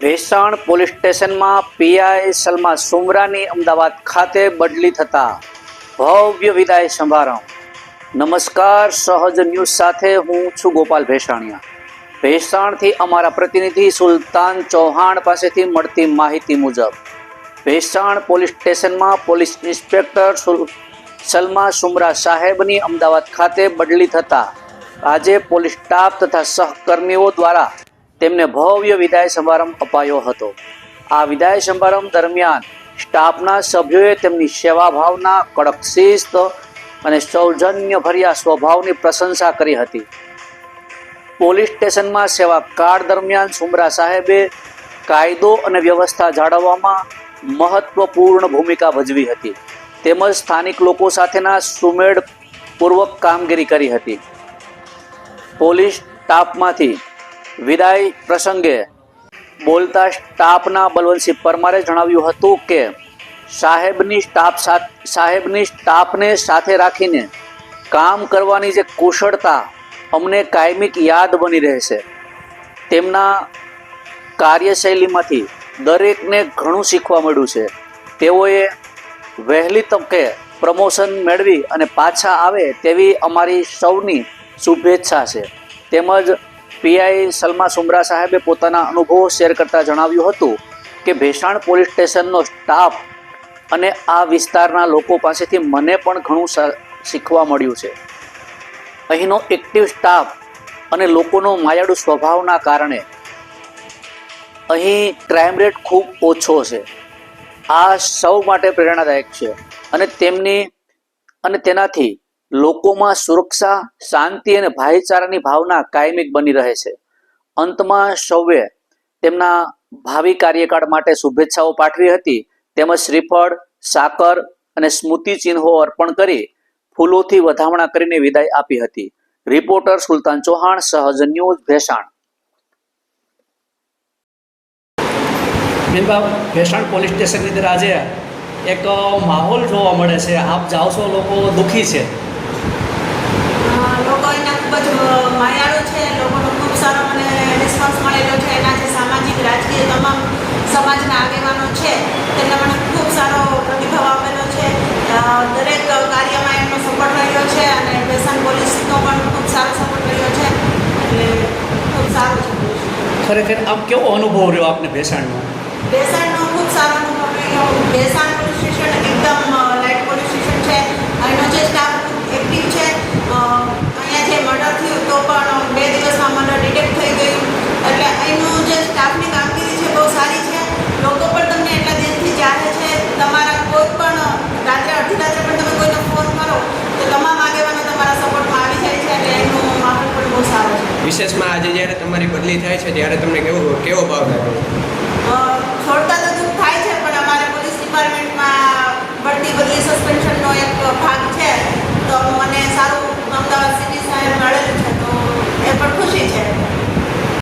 Bhesan police સ્ટેશનમાં PI Salma સુમરાની અમદાવાદ ખાતે બદલી થતા ભવ્ય વિદાય સંભારણ નમસ્કાર, સહજ ન્યૂઝ સાથે હું છું ગોપાલ ભેસાણિયા. ભેસાણથી અમારા પ્રતિનિધિ સુલતાન ચૌહાણ પાસેથી મળતી માહિતી મુજબ, ભેસાણ પોલીસ સ્ટેશનમાં પોલીસ ઇન્સ્પેક્ટર સલમા સુમરા સાહેબની અમદાવાદ ખાતે બદલી થતા આજે પોલીસ સ્ટાફ તથા સહકર્મીઓ દ્વારા તેમને ભવ્ય વિદાય સમારંભ અપાયો હતો. આ વિદાય સમારંભ દરમિયાન સ્ટાફના સભ્યોએ તેમની સેવા ભાવના કડક શિસ્ત અને સૌજન્યભર્યા સ્વભાવની પ્રશંસા કરી હતી. પોલીસ સ્ટેશનમાં સેવા કાળ દરમિયાન સુમરા સાહેબે કાયદો અને વ્યવસ્થા જાળવવામાં મહત્વપૂર્ણ ભૂમિકા ભજવી હતી. તેમજ સ્થાનિક લોકો સાથેના સુમેળપૂર્વક કામગીરી કરી હતી. પોલીસ સ્ટાફમાંથી વિદાય પ્રસંગે બોલતા સ્ટાફના બલવંતસિંહ પરમારે જણાવ્યું હતું કે, સાહેબની સ્ટાફ સાહેબની સ્ટાફને સાથે રાખીને કામ કરવાની જે કુશળતા અમને કાયમિક યાદ બની રહેશે. તેમના કાર્યશૈલીમાંથી દરેકને ઘણું શીખવા મળ્યું છે. તેઓએ વહેલી તકે પ્રમોશન મેળવી અને પાછા આવે તેવી અમારી સૌની શુભેચ્છા છે. તેમજ પીઆઈ સલમા સુમરા સાહેબે પોતાના અનુભવો શેર કરતા જણાવ્યું હતું કે ભેસાણ પોલીસ સ્ટેશનનો સ્ટાફ અને આ વિસ્તારના લોકો પાસેથી મને પણ ઘણું શીખવા મળ્યું છે. અહીંનો એક્ટિવ સ્ટાફ અને લોકોનો માયાળુ સ્વભાવના કારણે અહીં ક્રાઇમ રેટ ખૂબ ઓછો છે. આ સૌ માટે પ્રેરણાદાયક છે અને તેમની અને તેનાથી લોકોમાં સુરક્ષા, શાંતિ અને ભાઈચારાની ભાવના કાયમિક બની રહે છે. અંતમાં સૌએ તેમના ભાવિ કાર્યકાળ માટે શુભેચ્છાઓ પાઠવી હતી. તેમજ શ્રીફળ, સાકર અને સ્મૃતિ ચિહ્નો અર્પણ કરી ફૂલોથી વધામણા કરીને વિદાય આપી હતી. Reporter Sultan Chauhan, Sahaj news, Bhesan. બિનબા Bhesan police સ્ટેશનની અંદર આજે એક માહોલ જોવા મળે છે. આપ જાઓ છો લોકો દુઃખી છે અ, લોકો એના ખૂબ જ માયાળુ છે લોકોનો ખૂબ સારો મને રિસ્પોન્સ મળેલો છે એના જે સામાજિક રાજકીય તમામ સમાજના આગેવાનો છે તેમને મને ખૂબ સારો પ્રતિભાવ આપેલો છે અ, દરેક કાર્યમાં એમનો સપોર્ટ રહ્યો છે અને ભેસાણ પોલીસનો પણ ખૂબ સારો સપોર્ટ કર્યો છે એટલે ખૂબ સારું છે. ખરેખર આમ કેવો અનુભવ રહ્યો આપને ભેસાણનો? ભેસાણનો ખૂબ સારો અનુભવ રહ્યો. ભેસાણ પોલીસ સ્ટેશન એકદમ લાઇટ પોલીસ સ્ટેશન છે અહીંનો જે સ્ટાફ ખૂબ એક્ટિવ છે અ, અહીંયા જે મર્ડર થયું તો પણ બે દિવસમાં મર્ડર ડિટેક્ટ થઈ ગયું એટલે અહીંનું જે સ્ટાફની કામગીરી છે બહુ સારી છે લોકો પણ તમને એટલા દિલથી ચાહે છે તમારા કોઈ પણ રાત્રે અડધી રાત્રે પણ તમે કોઈને ફોન કરો તો તમામ આગેવાનો તમારા સપોર્ટમાં આવી જાય છે એટલે એનું માહોલ પણ બહુ સારો છે વિશેષમાં આજે જ્યારે તમારી બદલી થાય છે ત્યારે તમને કેવો કેવો ભાવ લાગ્યો